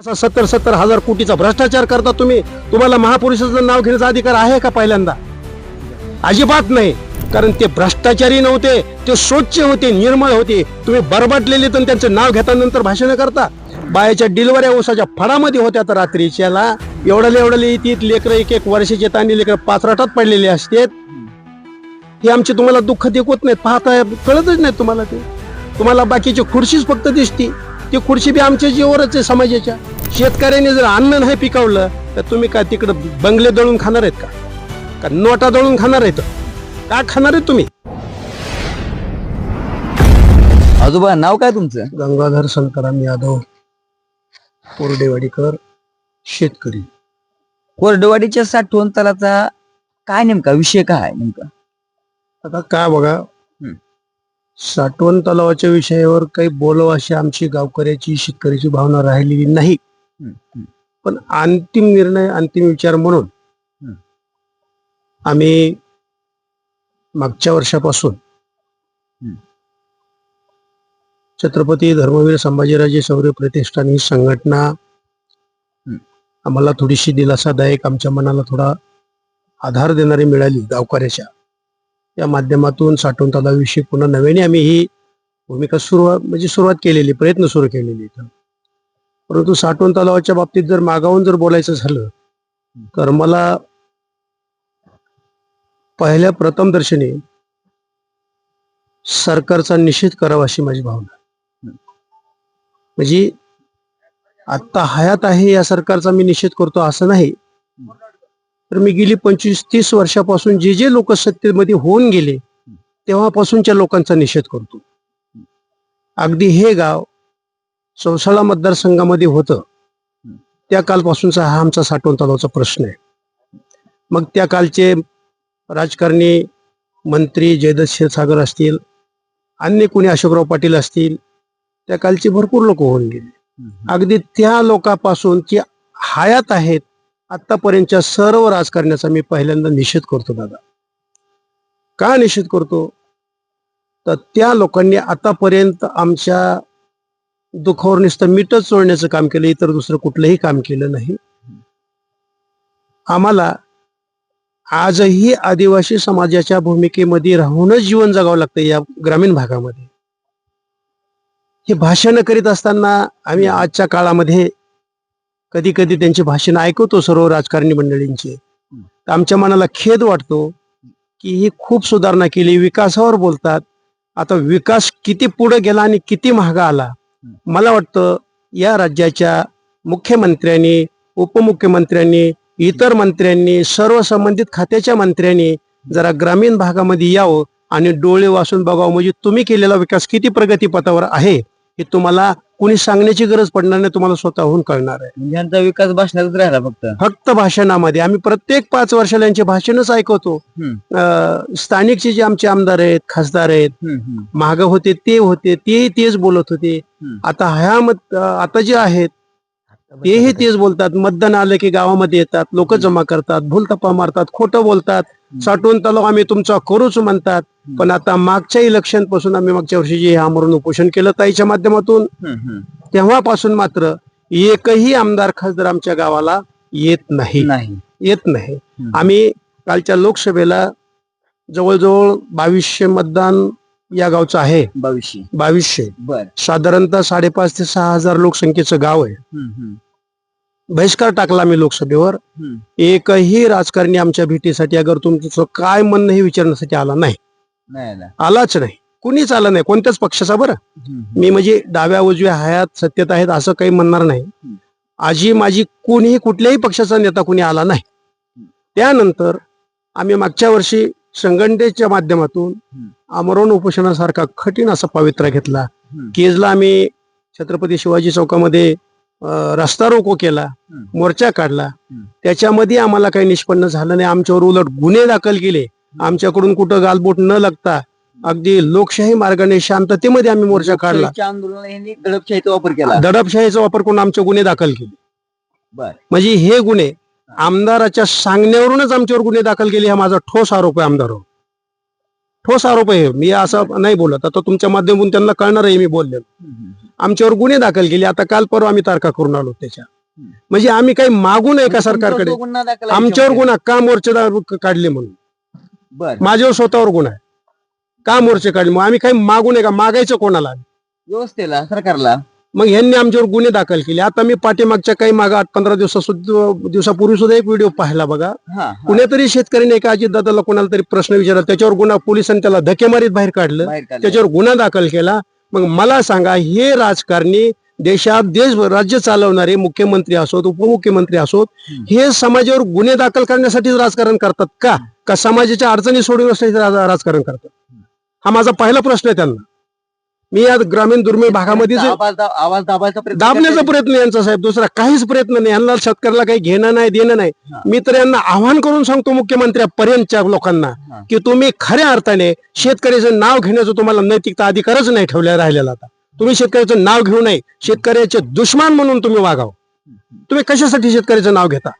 असा सत्तर सत्तर हजार कोटीचा भ्रष्टाचार करता तुम्ही? तुम्हाला महापुरुषाचं नाव घेण्याचा अधिकार आहे का पहिल्यांदा? अजिबात नाही. कारण ते भ्रष्टाचारी नव्हते ते स्वच्छ होते निर्मळ होते. तुम्ही बरबटलेले तर त्यांचं नाव घेता नंतर भाषण करता. बायाच्या डिलवऱ्या उसाच्या फडामध्ये होत्या तर रात्रीच्याला. एवढ्याला एवढ्याला येतात लेकरं एक एक वर्षाचे तांडी लेकरं पाचराटात पडलेले असतात. हे आमचे तुम्हाला दुःख देखवत नाहीत पाहता कळतच नाही तुम्हाला ते. तुम्हाला बाकीची खुर्शीच फक्त दिसती. ती खुर्ची बी आमच्या जीवावरच आहे समाजाच्या. शेतकऱ्याने जर अन्न नाही पिकवलं तर तुम्ही काय तिकडं बंगले दळून खाणार आहेत का? का नोटा दळून खाणार आहेत? का खाणार आहेत तुम्ही? आजोबा नाव काय तुमचं? गंगाधर संताराम यादव कोरडेवाडीकर शेतकरी. कोरडवाडीच्या साठवण तलाचा काय नेमका विषय काय नेमका? आता काय बघा. साठवण तलावाच्या विषयावर काही बोलावं अशी आमची गावकऱ्याची शेतकऱ्याची भावना राहिलेली नाही. पण अंतिम निर्णय अंतिम विचार म्हणून. आम्ही मागच्या वर्षापासून. छत्रपती धर्मवीर संभाजीराजे शौर्य प्रतिष्ठान ही संघटना. आम्हाला थोडीशी दिलासादायक आमच्या मनाला थोडा आधार देणारी मिळाली गावकऱ्याच्या या माध्यमातून साठवण तलावाविषयी पुन्हा नव्याने आम्ही ही भूमिका सुरुवात म्हणजे सुरुवात केलेली प्रयत्न सुरू केलेली इथं. परंतु साठवण तलावाच्या बाबतीत जर मागावून जर बोलायचं झालं तर मला पहिल्या प्रथम दर्शनी सरकारचा निषेध करावा अशी माझी भावना म्हणजे आता हयात आहे या सरकारचा मी निषेध करतो असं नाही. तर मी गेली पंचवीस तीस वर्षापासून जे जे लोक सत्तेमध्ये होऊन गेले तेव्हापासूनच्या लोकांचा निषेध करतो. अगदी हे गाव चौसाळा मतदारसंघामध्ये होतं. त्या कालपासूनचा हा आमचा साठवण तलावाचा प्रश्न आहे. मग त्या कालचे राजकारणी मंत्री जयदत्त क्षीरसागर असतील अन्य कोणी अशोकराव पाटील असतील त्या कालचे भरपूर लोक होऊन गेले. अगदी त्या लोकांपासून जे हयात आहेत आतापर्यंतच्या सर्व राजकारण्याचा मी पहिल्यांदा निषेध करतो दादा. का निषेध करतो? तर त्या लोकांनी आतापर्यंत आमच्या दुःखावर नुसतं मीठच चोळण्याचं काम केलं इतर दुसरं कुठलंही काम केलं नाही. आम्हाला आजही आदिवासी समाजाच्या भूमिकेमध्ये राहूनच जीवन जगावं लागतं या ग्रामीण भागामध्ये. हे भाषण करीत असताना आम्ही आजच्या काळामध्ये कधी कधी त्यांचे भाषण ऐकवतो सर्व राजकारणी मंडळींचे. तर आमच्या मनाला खेद वाटतो की ही खूप सुधारणा केली विकासावर बोलतात. आता विकास किती पुढे गेला आणि किती महागा आला? मला वाटतं या राज्याच्या मुख्यमंत्र्यांनी उपमुख्यमंत्र्यांनी इतर मंत्र्यांनी सर्व संबंधित खात्याच्या मंत्र्यांनी जरा ग्रामीण भागामध्ये यावं आणि डोळे वाचून बघावं. म्हणजे तुम्ही केलेला विकास किती प्रगतीपथावर आहे हे तुम्हाला कुणी सांगण्याची गरज पडणार नाही तुम्हाला स्वतःहून कळणार आहे. म्हणजे यांचा विकास भाषणातच राहिला फक्त. फक्त भाषणामध्ये. आम्ही प्रत्येक पाच वर्षाला यांचे भाषणच ऐकवतो. अं, स्थानिकचे जे आमचे आमदार आहेत खासदार आहेत हम्म, हम्म. माग होते ते होते तेही तेच बोलत होते. हम्म. आता ह्या मत आता जे आहेत तेही तेच बोलतात. मतदान आलं की गावामध्ये येतात लोक जमा करतात भूलथप्पा मारतात खोटं बोलतात. साठवून तलाव आम्ही तुमचा करूच म्हणतात पण आता मागच्या इलेक्शनपासून आम्ही मागच्या वर्षी जे आमरण उपोषण केलं ताईच्या माध्यमातून. तेव्हापासून मात्र एकही आमदार खासदार आमच्या गावाला येत नाही. नाही. येत नाही. आम्ही कालच्या लोकसभेला जवळजवळ बावीसशे मतदान या गावचं आहे. बावीसशे. बर. साधारणतः साडेपाच ते सहा हजार लोकसंख्येचं गाव आहे. बहिष्कार टाकला मी लोकसभेवर. एकही राजकारणी आमच्या भेटीसाठी अगर तुमचं काय म्हणणं हे विचारण्यासाठी आला नाही नाही आला. आलाच नाही कुणीच आला नाही कोणत्याच पक्षाचा बरं. मी म्हणजे डाव्या उजव्या हयात सत्तेत आहेत असं काही म्हणणार नाही आजी माझी कोणीही कुठल्याही पक्षाचा नेता कोणी आला नाही त्यानंतर आम्ही मागच्या वर्षी संघटनेच्या माध्यमातून. आमरण उपोषणासारखा कठीण असा पवित्रा घेतला. केजला आम्ही छत्रपती शिवाजी चौकामध्ये रस्ता रोको केला. मोर्चा काढला. त्याच्यामध्ये आम्हाला काही निष्पन्न झालं नाही. आमच्यावर उलट गुन्हे दाखल केले. आमच्याकडून कुठं गालबोट न लागता अगदी लोकशाही मार्गाने शांततेमध्ये आम्ही मोर्चा काढला. दडपशाहीचा वापर केला. दडपशाहीचा वापर करून आमचे गुन्हे दाखल केले. म्हणजे हे गुन्हे आमदाराच्या सांगण्यावरूनच आमच्यावर गुन्हे दाखल केले हा माझा ठोस आरोप आहे आमदारावर ठोस आरोप आहे मी असं नाही बोलत. आता तुमच्या माध्यमातून त्यांना कळणार आहे मी बोललेलो. आमच्यावर गुन्हे दाखल केले. आता काल परवा आम्ही तारखा करून आलो त्याच्या. म्हणजे आम्ही काही मागू नये का सरकारकडे? आमच्यावर. गुन्हा का मोर्चे काढले म्हणून. माझ्यावर स्वतःवर गुन्हा आहे. का मोर्चे काढले. मग आम्ही काही मागू नये का? मागायचं कोणाला? व्यवस्थेला सरकारला. मग यांनी आमच्यावर गुन्हे दाखल केले. आता मी पाठीमागच्या काही माग आठ पंधरा दिवसा दिवसापूर्वी सुद्धा एक व्हिडिओ पाहिला बघा. कुणीतरी शेतकऱ्याने एका अजितदादाला कोणाला तरी प्रश्न विचारला. त्याच्यावर गुन्हा पोलिसांनी त्याला धकेमारीत बाहेर काढलं. त्याच्यावर गुन्हा दाखल केला. मग मला सांगा हे राजकारणी देशात देश राज्य चालवणारे मुख्यमंत्री असोत उपमुख्यमंत्री असोत. हे समाजावर गुन्हे दाखल करण्यासाठीच राजकारण करतात का? का समाजाच्या अडचणी सोडवण्यासाठी राज- राजकारण करतात? हा माझा पहिला प्रश्न आहे त्यांना. मी या ग्रामीण दुर्मिळ भागामध्ये आवाज दाबायचा प्रयत्न दाबण्याचा. प्रयत्न यांचा साहेब दुसरा काहीच प्रयत्न नाही यांना शेतकऱ्याला काही घेणं नाही देणं नाही. मी तर यांना आव्हान करून सांगतो मुख्यमंत्र्यापर्यंतच्या लोकांना. की तुम्ही खऱ्या अर्थाने शेतकऱ्याचं नाव घेण्याचं तुम्हाला नैतिकता अधिकारच नाही ठेवल्या राहिलेला आता तुम्ही शेतकऱ्याचं नाव घेऊ नये शेतकऱ्याचे दुश्मन म्हणून तुम्ही वागाव तुम्ही कशासाठी शेतकऱ्याचं नाव घेता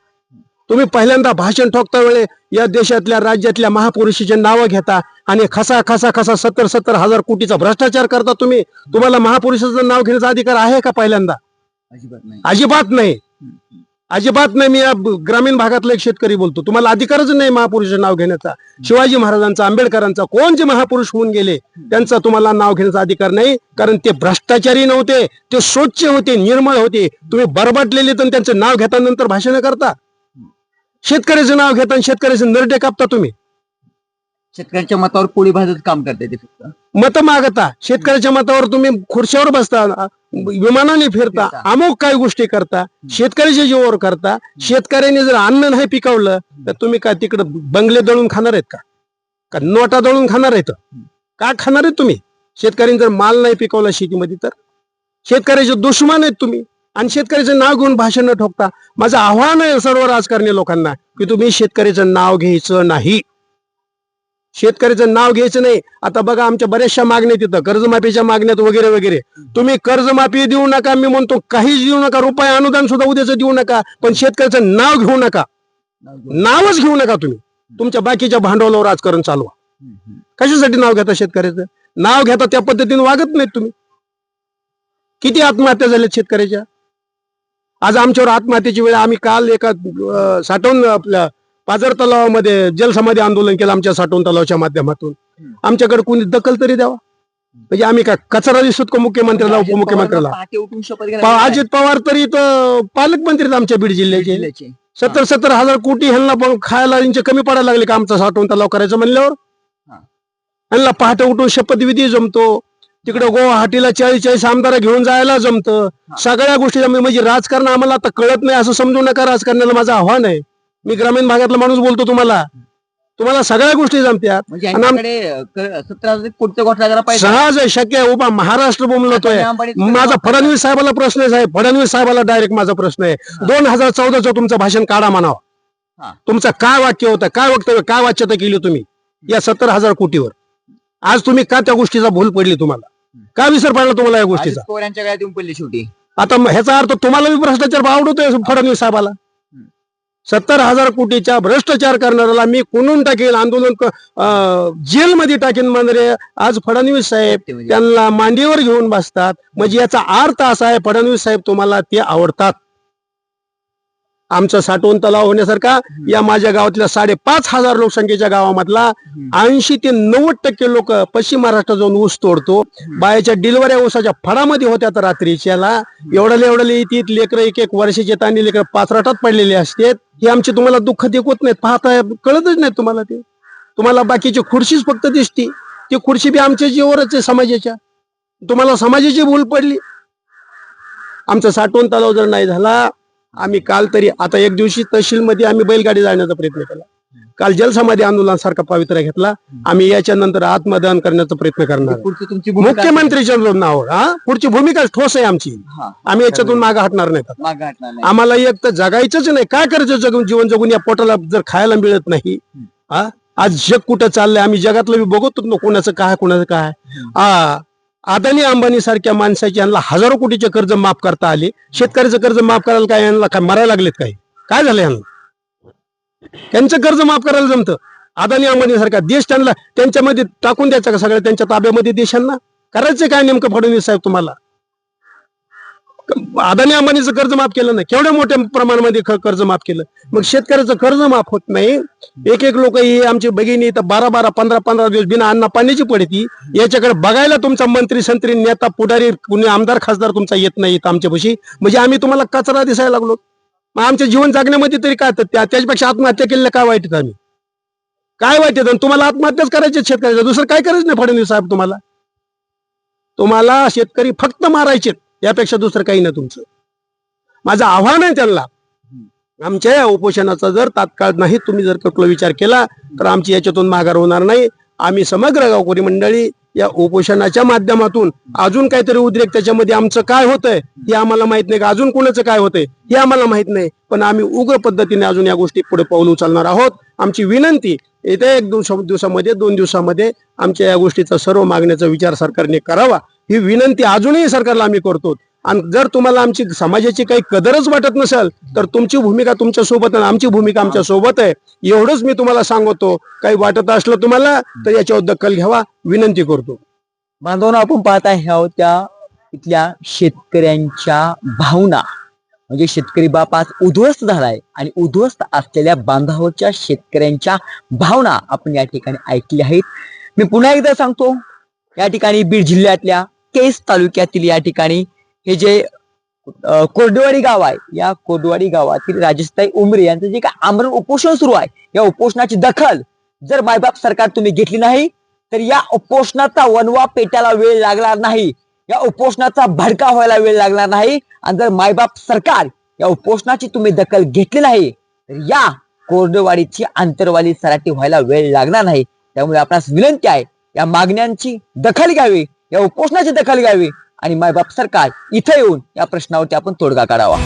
तुम्ही पहिल्यांदा भाषण ठोकता वेळे या देशातल्या राज्यातल्या महापुरुषीचे नावं घेता आणि खसा खसा खसा सत्तर सत्तर हजार कोटीचा भ्रष्टाचार करता तुम्ही. तुम्हाला महापुरुषाचं नाव घेण्याचा अधिकार आहे का पहिल्यांदा? अजिबात नाही. अजिबात नाही. हम्म. अजिबात नाही. मी या ग्रामीण भागातला एक शेतकरी बोलतो. तुम्हाला अधिकारच नाही महापुरुषाचं नाव घेण्याचा. शिवाजी महाराजांचा आंबेडकरांचा कोण जे महापुरुष होऊन गेले त्यांचा तुम्हाला नाव घेण्याचा अधिकार नाही. कारण ते भ्रष्टाचारी नव्हते. ते स्वच्छ होते निर्मळ होते. तुम्ही बरबाटलेले तर त्यांचं नाव घेता नंतर भाषण करता. शेतकऱ्याचं नाव घेता आणि शेतकऱ्याचे नरडे कापता तुम्ही. शेतकऱ्यांच्या मतावर पोळी भाजत काम करते ते फक्त. मत मागता. शेतकऱ्याच्या मतावर तुम्ही खुर्शीवर बसता विमानाने फिरता फिरता. अमुक काही गोष्टी करता शेतकऱ्याच्या जीवावर करता. शेतकऱ्याने जर अन्न नाही पिकवलं तर तुम्ही काय तिकडं बंगले दळून खाणार आहेत का? का नोटा दळून खाणार आहेत? का खाणार आहेत तुम्ही? शेतकऱ्यांनी जर माल नाही पिकवला शेतीमध्ये तर? शेतकऱ्याचे दुश्मन आहेत तुम्ही. आणि शेतकऱ्याचं नाव घेऊन भाषण न ठोकता माझं आव्हान आहे सर्व राजकारणी लोकांना की तुम्ही शेतकऱ्याचं नाव घ्यायचं नाही. शेतकऱ्याचं नाव घ्यायचं नाही. आता बघा आमच्या बऱ्याचशा मागण्या तिथं. कर्जमाफीच्या मागण्यात वगैरे वगैरे. तुम्ही कर्जमाफी देऊ नका मी म्हणतो काहीच देऊ नका. रुपये अनुदान सुद्धा उद्याचं देऊ नका पण शेतकऱ्याचं नाव घेऊ नका. नावच घेऊ नका तुम्ही. तुमच्या बाकीच्या भांडवलावर राजकारण चालवा. कशासाठी नाव घेता शेतकऱ्याचं? नाव घेता त्या पद्धतीने वागत नाहीत तुम्ही. किती आत्महत्या झाल्यात शेतकऱ्याच्या? आज आमच्यावर आत्महत्येची वेळ आम्ही काल एका साठवण आपल्या पाझर तलावामध्ये जलसमाधी आंदोलन केलं आमच्या साठवण तलावाच्या माध्यमातून. आमच्याकडे कोणी दखल तरी द्यावा म्हणजे आम्ही काय कचरा दिसत का मुख्यमंत्र्याला उपमुख्यमंत्र्याला. अजित पवार तरी तर पालकमंत्री आमच्या बीड जिल्ह्याचे. सत्तर सत्तर हजार कोटी ह्यांना पण खायला यांचे कमी पडायला लागले का आमचा साठवण तलाव करायचं म्हणल्यावर हा. ह्यांना पहाटे उठून शपथविधी जमतो तिकडे गुवाहाटीला चाळीस चाळीस आमदार घेऊन जायला जमतं. सगळ्या गोष्टी जमतं. म्हणजे राजकारण आम्हाला आता कळत नाही असं समजू नका राजकारणाला माझं आव्हान आहे. मी ग्रामीण भागातला माणूस बोलतो तुम्हाला. तुम्हाला सगळ्या गोष्टी जमत्यात. म्हणजे सहज आहे शक्य आहे. उभा महाराष्ट्र अंबानीचं माझा फडणवीस साहेबाला प्रश्न आहे फडणवीस साहेबाला डायरेक्ट माझा प्रश्न आहे. दोन हजार चौदाचं तुमचं भाषण काढा म्हणावं. तुमचं काय वाक्य होतं? काय वक्तव्य? काय वाच्यता केली तुम्ही? या सत्तर हजार कोटीवर. आज तुम्ही का त्या गोष्टीचा भूल पडली तुम्हाला? का विसर पडला तुम्हाला या गोष्टीचा? पडली शेवटी. आता मग ह्याचा अर्थ तुम्हाला बी भ्रष्टाचार आवडतोय फडणवीस साहेबाला. सत्तर हजार कोटीच्या भ्रष्टाचार करणाऱ्याला मी कुणून टाकेल आंदोलन जेलमध्ये टाकेन म्हणजे आज फडणवीस साहेब. त्यांना मांडीवर घेऊन बसतात. म्हणजे याचा अर्थ असा आहे फडणवीस साहेब तुम्हाला ते आवडतात. आमचा साठवण तलाव होण्यासारखा या माझ्या गावातल्या साडेपाच हजार लोकसंख्येच्या गावामधला. ऐंशी ते नव्वद टक्के लोक पश्चिम महाराष्ट्रात जाऊन ऊस तोडतो. बायाच्या डिलवऱ्या ऊसाच्या फडामध्ये होत्या तर रात्रीच्याला एवढ्याला एवढ्याला येतात लेकरं एक एक वर्षाचे तांडी लेकरं पाचराटात पडलेले असतात. हे आमचे तुम्हाला दुःख देखवत नाहीत. पाहताय कळतच नाही तुम्हाला ते. तुम्हाला बाकीची खुर्चीच फक्त दिसती. ती खुर्ची बी आमच्या जीवावरच आहे समाजाच्या. तुम्हाला समाजाची भूल पडली. आमचा साठवण तलाव जर नाही झाला आम्ही काल तरी आता एक दिवशी तहसील मध्ये आम्ही बैलगाडी जाण्याचा प्रयत्न केला. काल जलसमाधी आंदोलनासारखा पवित्रा घेतला. आम्ही याच्या नंतर आत्मदान करण्याचा प्रयत्न करणार मुख्यमंत्रीच्या नावावर हा? पुढची भूमिका ठोस आहे आमची. हा. आम्ही याच्यातून मागे हटणार नाही. आम्हाला एक तर जगायचंच नाही. काय करायचं जगून जीवन जगून? या पोटाला जर खायला मिळत नाही हा? आज जग कुठं चाललंय? आम्ही जगातलं बी बघतो ना कोणाचं काय कोणाचं काय. आ अदानी अंबानी सारख्या माणसाची यांना हजारो कोटीचे कर्ज माफ करता आले. शेतकऱ्याचं कर्ज माफ करायला काय यांना काय मरायला लागलेत काय? काय झालं यांना? त्यांचं कर्ज माफ करायला जमतं. अदानी अंबानी सारखा देश त्यांना त्यांच्यामध्ये टाकून द्यायचा का सगळ्या? त्यांच्या ताब्यामध्ये देशांना? करायचं काय नेमकं फडणवीस साहेब तुम्हाला? अदानी अंबानीचं कर्ज माफ केलं ना केवढ्या मोठ्या प्रमाणामध्ये कर्ज माफ केलं? मग शेतकऱ्याचं कर्ज माफ होत नाही. एक एक लोक ही आमची भगिनी तर बारा बारा पंधरा पंधरा दिवस बिना अन्न पाण्याची पडती. याच्याकडे बघायला तुमचा मंत्री संत्री नेता पुढारी कुणी आमदार खासदार तुमचा येत नाही आमच्या आमच्यापाशी म्हणजे आम्ही तुम्हाला कचरा दिसायला लागलो. मग आमच्या जीवन जगण्यामध्ये तरी काय तर त्या त्याच्यापेक्षा आत्महत्या केलेल्या काय वाईट आम्ही? काय वाईट आणि तुम्हाला आत्महत्याच करायचे शेतकऱ्याच्या. दुसरं काय करायचं नाही फडणवीस साहेब तुम्हाला? तुम्हाला शेतकरी फक्त मारायचे यापेक्षा दुसरं काही नाही तुमचं. माझं आव्हान आहे त्यांना. आमच्या या उपोषणाचा जर तात्काळ नाही तुम्ही जर कुठला विचार केला तर आमची याच्यातून माघार होणार नाही. आम्ही समग्र गावकरी मंडळी या उपोषणाच्या माध्यमातून अजून काहीतरी उद्रेक त्याच्यामध्ये आमचं काय होतंय हे आम्हाला माहीत नाही. का अजून कोणाचं काय होतंय हे आम्हाला माहीत नाही. पण आम्ही उग्र पद्धतीने अजून या गोष्टी पुढे पाऊल उचलणार आहोत. आमची विनंती येत्या एक दोन दिवसामध्ये दोन दिवसामध्ये आमच्या या गोष्टीचा सर्व मागण्याचा विचार सरकारने करावा. ही विनंती अजूनही सरकारला आम्ही करतो. आणि जर तुम्हाला आमची समाजाची काही कदरच वाटत नसेल तर तुमची भूमिका तुमच्यासोबत आमची भूमिका आमच्यासोबत आहे. एवढंच मी तुम्हाला सांगतो. काही वाटत असलं तुम्हाला तर याच्यावर दखल घ्यावा. विनंती करतो. बांधवांनो आपण पाहत आहे ह्या इथल्या शेतकऱ्यांच्या भावना. म्हणजे शेतकरी बाप आज उद्ध्वस्त झालाय आणि उद्ध्वस्त असलेल्या बांधावरच्या शेतकऱ्यांच्या भावना आपण या ठिकाणी ऐकल्या आहेत. मी पुन्हा एकदा सांगतो या ठिकाणी बीड जिल्ह्यातल्या केस तालुक्यातील या ठिकाणी हे जे अं, कोरडेवाडी गाव आहे या कोरडेवाडी गावातील राजेशताई उमरे यांचं जे काय आमरण उपोषण सुरू आहे या उपोषणाची दखल जर मायबाप सरकार तुम्ही घेतली नाही तर या उपोषणाचा वनवा पेटायला वेळ लागणार नाही या उपोषणाचा भडका व्हायला वेळ लागणार नाही आणि जर मायबाप सरकार या उपोषणाची तुम्ही दखल घेतली नाही तर या कोरडेवाडीची आंतरवाली सराटी व्हायला वेळ लागणार नाही. त्यामुळे आपणास विनंती आहे या मागण्यांची दखल घ्यावी. या उपोषणाची दखल घ्यावी आणि मायबाप सरकार इथं येऊन या प्रश्नावरती आपण तोडगा काढावा.